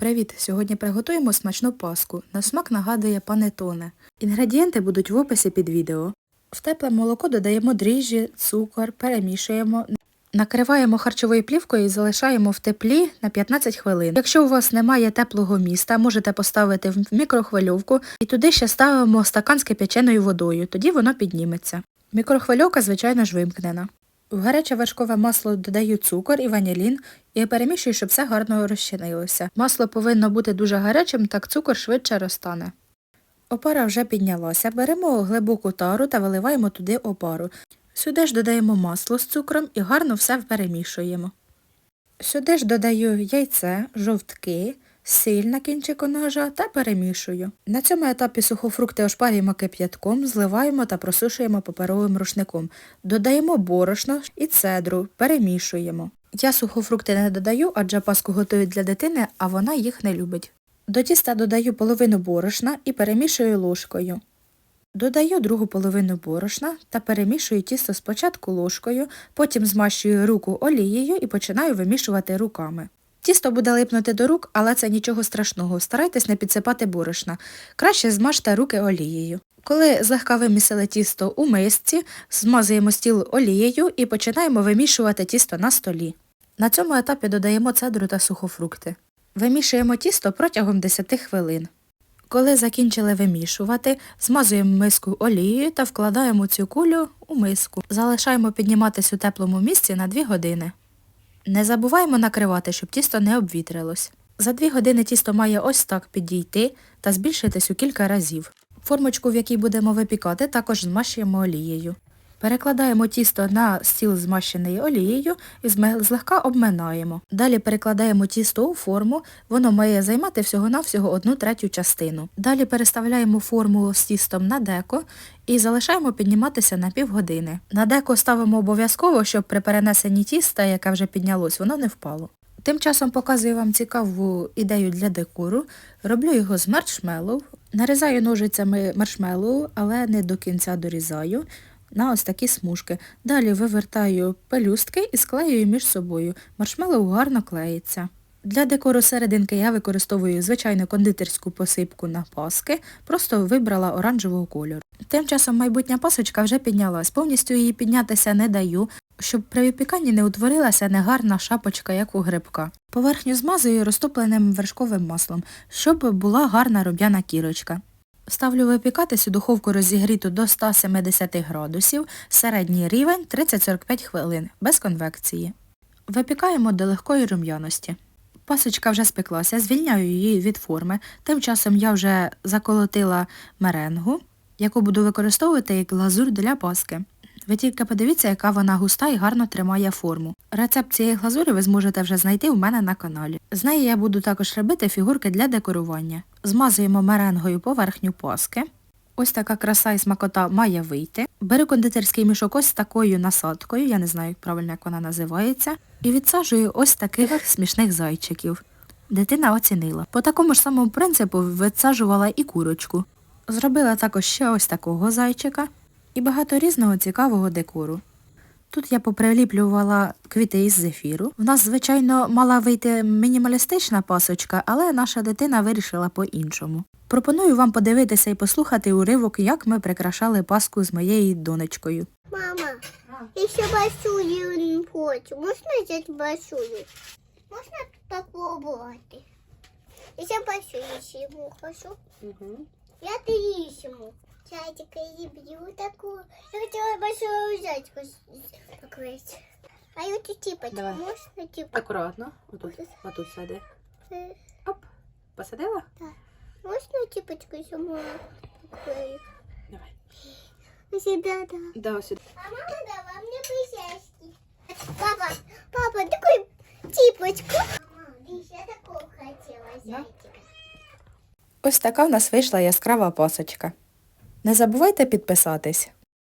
Привіт! Сьогодні приготуємо смачну паску. На смак нагадує панетоне. Інгредієнти будуть в описі під відео. В тепле молоко додаємо дріжджі, цукор, перемішуємо. Накриваємо харчовою плівкою і залишаємо в теплі на 15 хвилин. Якщо у вас немає теплого міста, можете поставити в мікрохвильовку і туди ще ставимо стакан з кип'яченою водою, тоді воно підніметься. Мікрохвильовка, звичайно ж, вимкнена. В гаряче вершкове масло додаю цукор і ванілін і перемішую, щоб все гарно розчинилося. Масло повинно бути дуже гарячим, так цукор швидше розтане. Опара вже піднялася, беремо глибоку тару та виливаємо туди опару. Сюди ж додаємо масло з цукром і гарно все перемішуємо. Сюди ж додаю яйце, жовтки, сіль на кінчику ножа та перемішую. На цьому етапі сухофрукти ошпарюємо кип'ятком, зливаємо та просушуємо паперовим рушником. Додаємо борошно і цедру, перемішуємо. Я сухофрукти не додаю, адже паску готують для дитини, а вона їх не любить. До тіста додаю половину борошна і перемішую ложкою. Додаю другу половину борошна та перемішую тісто спочатку ложкою, потім змащую руку олією і починаю вимішувати руками. Тісто буде липнути до рук, але це нічого страшного. Старайтесь не підсипати борошна. Краще змажте руки олією. Коли злегка вимісили тісто у мисці, змазуємо стіл олією і починаємо вимішувати тісто на столі. На цьому етапі додаємо цедру та сухофрукти. Вимішуємо тісто протягом 10 хвилин. Коли закінчили вимішувати, змазуємо миску олією та вкладаємо цю кулю у миску. Залишаємо підніматись у теплому місці на 2 години. Не забуваємо накривати, щоб тісто не обвітрилось. За 2 години тісто має ось так підійти та збільшитись у кілька разів. Формочку, в якій будемо випікати, також змащуємо олією. Перекладаємо тісто на стіл змащений олією і злегка обминаємо. Далі перекладаємо тісто у форму, воно має займати всього-навсього одну третю частину. Далі переставляємо форму з тістом на деко і залишаємо підніматися на півгодини. На деко ставимо обов'язково, щоб при перенесенні тіста, яке вже піднялось, воно не впало. Тим часом показую вам цікаву ідею для декору. Роблю його з маршмеллоу. Нарізаю ножицями маршмеллоу, але не до кінця дорізаю на ось такі смужки. Далі вивертаю пелюстки і склеюю між собою. Маршмеллоу гарно клеїться. Для декору серединки я використовую звичайну кондитерську посипку на паски, просто вибрала оранжевого кольору. Тим часом майбутня пасочка вже піднялась, повністю її піднятися не даю, щоб при випіканні не утворилася негарна шапочка, як у грибка. Поверхню змазую розтопленим вершковим маслом, щоб була гарна рум'яна кірочка. Ставлю випікатись у духовку розігріту до 170 градусів, середній рівень 30-45 хвилин, без конвекції. Випікаємо до легкої рум'яності. Пасочка вже спеклася, звільняю її від форми. Тим часом я вже заколотила меренгу, яку буду використовувати як глазур для паски. Ви тільки подивіться, яка вона густа і гарно тримає форму. Рецепт цієї глазурі ви зможете вже знайти у мене на каналі. З неї я буду також робити фігурки для декорування. Змазуємо меренгою поверхню паски. Ось така краса і смакота має вийти. Беру кондитерський мішок ось такою насадкою, я не знаю, правильно як вона називається, і відсаджую ось таких смішних зайчиків. Дитина оцінила. По такому ж самому принципу відсаджувала і курочку. Зробила також ще ось такого зайчика і багато різного цікавого декору. Тут я поприліплювала квіти із зефіру. В нас, звичайно, мала вийти мінімалістична пасочка, але наша дитина вирішила по-іншому. Пропоную вам подивитися і послухати уривок, як ми прикрашали паску з моєю донечкою. Мама, еще большую не хочу. Можно взять большую? Можно попробовать? Еще большую ему хочу. Я трисиму. Чатика люблю такую. Я хотела большую зайчку с- покрыть. А эту типочку Давай. можно типа? Акуратно, отут, отут сиди. э, Оп, посадила? Можно типочку сама покрою? Давай. Всегда да. Да, сюди. А мама дала мне присяжки. Папа, папа, такой типочку. Мама, видишь, я такого хотела зайчика. Ось така в нас вийшла яскрава пасочка. Не забувайте підписатись.